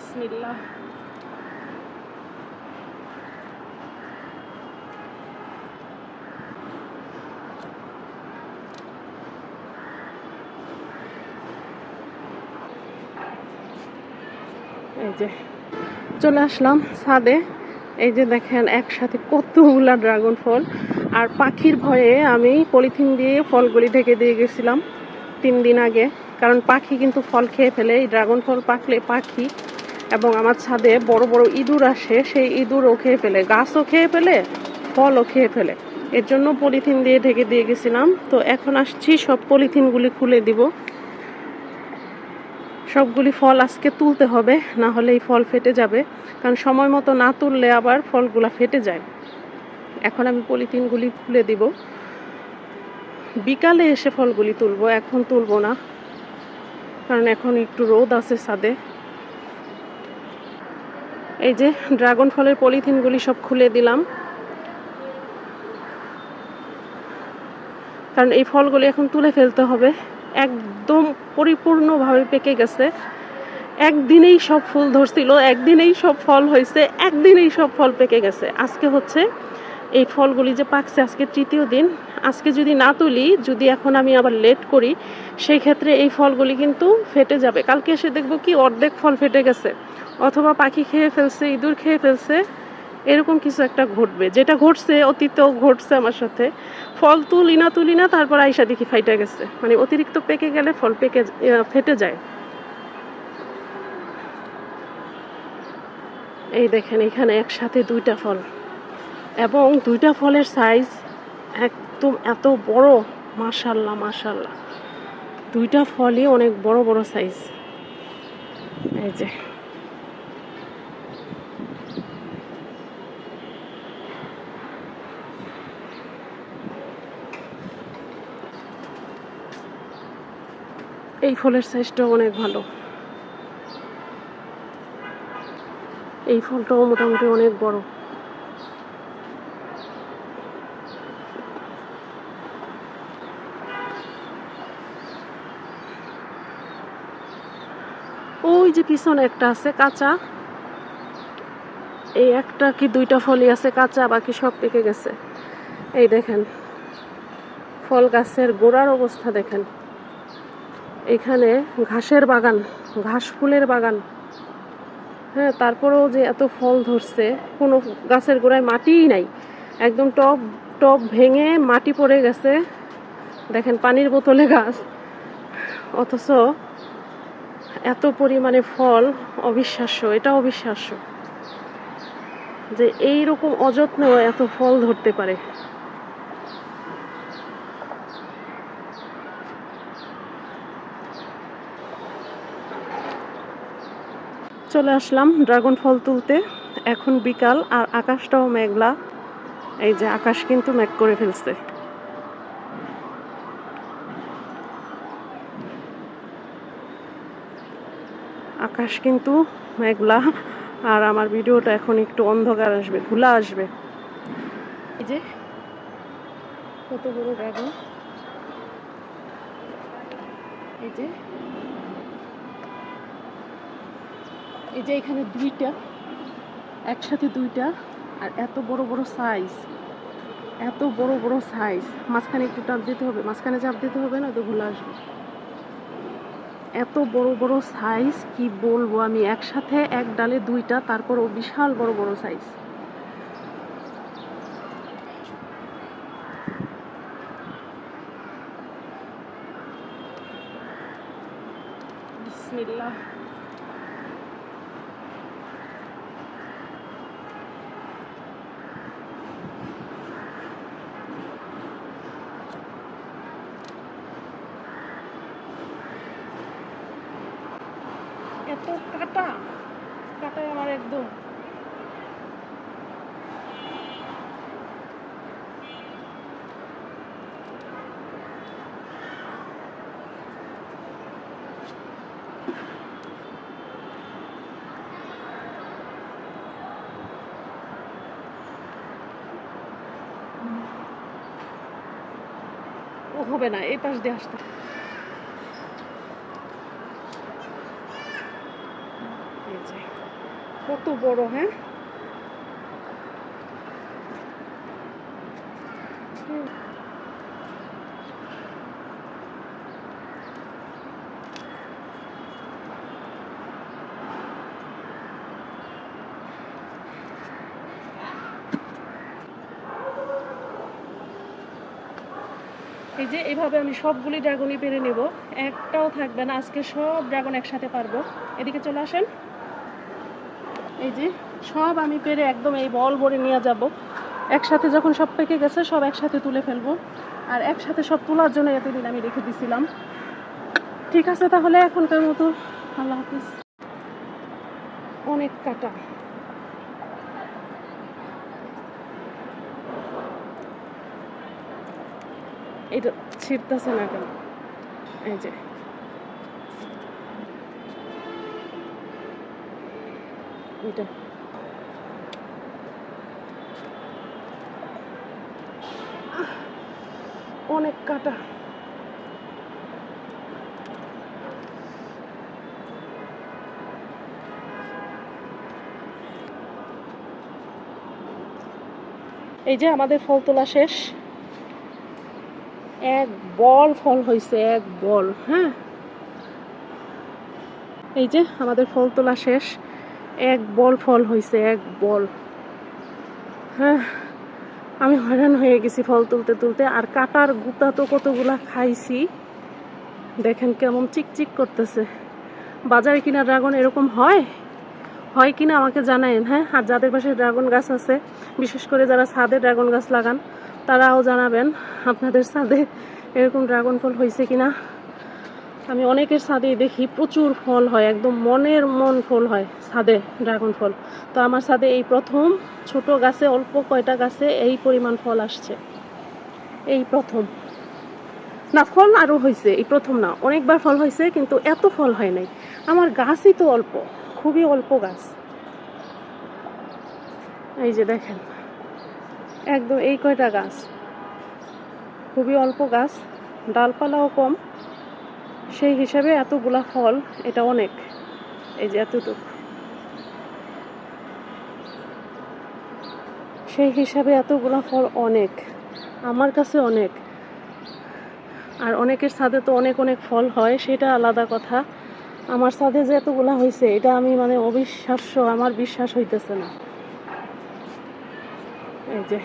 বিসমিল্লাহ এই যে, চলে আসলাম ছাদে। এই যে দেখেন, একসাথে কতগুলা ড্রাগন ফল। আর পাখির ভয়ে আমি পলিথিন দিয়ে ফলগুলি ঢেকে দিয়ে গেছিলাম তিন দিন আগে। কারণ পাখি কিন্তু ফল খেয়ে ফেলে। এই ড্রাগন ফল পাকলে পাখি এবং আমার ছাদে বড় বড় ইঁদুর আসে, সেই ইঁদুরও খেয়ে ফেলে, গাছও খেয়ে ফেলে, ফলও খেয়ে ফেলে। এর জন্য পলিথিন দিয়ে ঢেকে দিয়ে গেছিলাম। তো এখন আসছি, সব পলিথিনগুলি খুলে দিব। সবগুলি ফল আজকে তুলতে হবে, না হলে এই ফল ফেটে যাবে। কারণ সময় মতো না তুললে আবার ফলগুলা ফেটে যায়। এখন আমি পলিথিনগুলি খুলে দিব। বিকালে এসে ফলগুলি তুলবো, এখন তুলবো না। কারণ এখন একটু রোদ আছে ছাদে। এই যে ড্রাগন ফলের পলিথিনগুলি সব খুলে দিলাম। কারণ এই ফলগুলি এখন তুলে ফেলতে হবে। একদম পরিপূর্ণভাবে পেকে গেছে। একদিনেই সব ফুল ধরছিল, একদিনেই সব ফল হয়েছে, একদিনেই সব ফল পেকে গেছে। আজকে হচ্ছে এই ফলগুলি যে পাকছে, আজকে তৃতীয় দিন। আজকে যদি না তুলি, যদি এখন আমি আবার লেট করি, সেই ক্ষেত্রে এই ফলগুলি কিন্তু ফেটে যাবে। কালকে এসে দেখব কি অর্ধেক ফল ফেটে গেছে। অথবা পাখি খেয়ে ফেলছে, ইঁদুর খেয়ে ফেলছে, এরকম কিছু একটা ঘটবে। যেটা ঘটছে, অতীতেও ঘটছে আমার সাথে। ফল তুলি না তুলি না, তারপর আইসা দেখি ফাইটা গেছে। মানে অতিরিক্ত পেকে গেলে ফল পেকে ফেটে যায়। এই দেখেন, এখানে একসাথে দুইটা ফল। এবং দুইটা ফলের সাইজ একদম এত বড় মাশাল্লাহ মাশাল্লাহ দুইটা ফলই অনেক বড় বড় সাইজ এই যে। এই ফলের সাইজটাও অনেক ভালো। এই ফলটাও মোটামুটি অনেক বড়। ওই যে পিছনে একটা আছে, কাঁচা। এই একটা কি দুইটা ফলই আছে, কাঁচা, বাকি সব পেকে গেছে। এই দেখেন, ফল গাছের গোড়ার অবস্থা দেখেন। এখানে ঘাসের বাগান, ঘাস ফুলের বাগান। হ্যাঁ তারপরেও যে এত ফল ধরছে, কোনো গাছের গোড়ায় মাটিই নাই। একদম টব টব ভেঙে মাটি পড়ে গেছে। দেখেন পানির বোতলে গাছ। অথচ এত পরিমাণে ফল অবিশ্বাস্য এটা অবিশ্বাস্য যে এই রকম অযত্ন এত ফল ধরতে পারে। চলে আসলাম ড্রাগন ফল তুলতে। এখন বিকাল আর আকাশটাও মেঘলা। এই যে আকাশ কিন্তু মেঘ করে ফেলছে। আকাশ কিন্তু মেঘলা, আর আমার ভিডিওটা এখন একটু অন্ধকার আসবে ঘোলা আসবে। এই যে, কত বড় ড্রাগন এই যে এই যে এখানে দুইটা, একসাথে দুইটা, আর এত বড় বড় সাইজ এত বড় বড় সাইজ মাঝখানে একটু টাপ দিতে হবে, মাঝখানে চাপ দিতে হবে না তো ভুলে আসবে। এত বড় বড় সাইজ কি বলব আমি? একসাথে এক ডালে দুইটা তারপরও বিশাল বড় বড় সাইজ বিসমিল্লাহ। এত কাটা কাটায় আমার একদম। হবে না এই পাশ দিয়ে আসতে। যে কত বড় হ্যাঁ? এই যে এভাবে আমি সবগুলি ড্রাগনই পেরে নেব। একটাও থাকবে না, আজকে সব ড্রাগন একসাথে পারব। এদিকে চলে আসেন। এই যে সব আমি পেরে একদম এই বল ভরে নিয়ে যাব। একসাথে যখন সব পেকে গেছে, সব একসাথে তুলে ফেলব। আর একসাথে সব তোলার জন্য এতদিন আমি রেখে দিছিলাম। ঠিক আছে তাহলে এখনকার মতো। আল্লাহ হাফিজ। অনেক কাটা। এটা ছিঁড়তেছে না কেন? এই যে। এটা। অনেক কাটা। এই যে আমাদের ফল তোলা শেষ। এক বল ফল হয়েছে এক বল হ্যাঁ? এই যে আমাদের ফল তোলা শেষ। এক বল ফল হয়েছে এক বল। হ্যাঁ আমি হয়রান হয়ে গেছি ফল তুলতে তুলতে, আর কাটার গুতা তো কতগুলা খাইছি। দেখেন কেমন চিকচিক করতেছে। বাজারে কিনা ড্রাগন এরকম হয়? হয় কিনা আমাকে জানায়েন হ্যাঁ? আর যাদের পাশে ড্রাগন গাছ আছে, বিশেষ করে যারা ছাদে ড্রাগন গাছ লাগান, তারাও জানাবেন আপনাদের ছাদে এরকম ড্রাগন ফল হয়েছে কিনা। আমি অনেকের ছাদেই দেখি প্রচুর ফল হয়, একদম মনের মন ফল হয় ছাদে, ড্রাগন ফল। তো আমার ছাদে এই প্রথম ছোট গাছে, অল্প কয়টা গাছে এই পরিমাণ ফল আসছে। এই প্রথম। না, ফল আরও হয়েছে এই প্রথম না। অনেকবার ফল হয়েছে কিন্তু এত ফল হয় নাই। আমার গাছই তো অল্প, খুবই অল্প গাছ। এই যে দেখেন, একদম এই কয়টা গাছ। খুবই অল্প গাছ, ডালপালাও কম। সেই হিসাবে এতগুলা ফল, এটা অনেক। এই যে এতটুকু। সেই হিসাবে এতগুলা ফল অনেক। আমার কাছে অনেক। আর অনেকের ছাদে তো অনেক অনেক ফল হয়, সেটা আলাদা কথা। আমার ছাদে যে এতগুলা হয়েছে এটা আমি মানে অবিশ্বাস্য, আমার বিশ্বাস হইতেছে না। এই যে।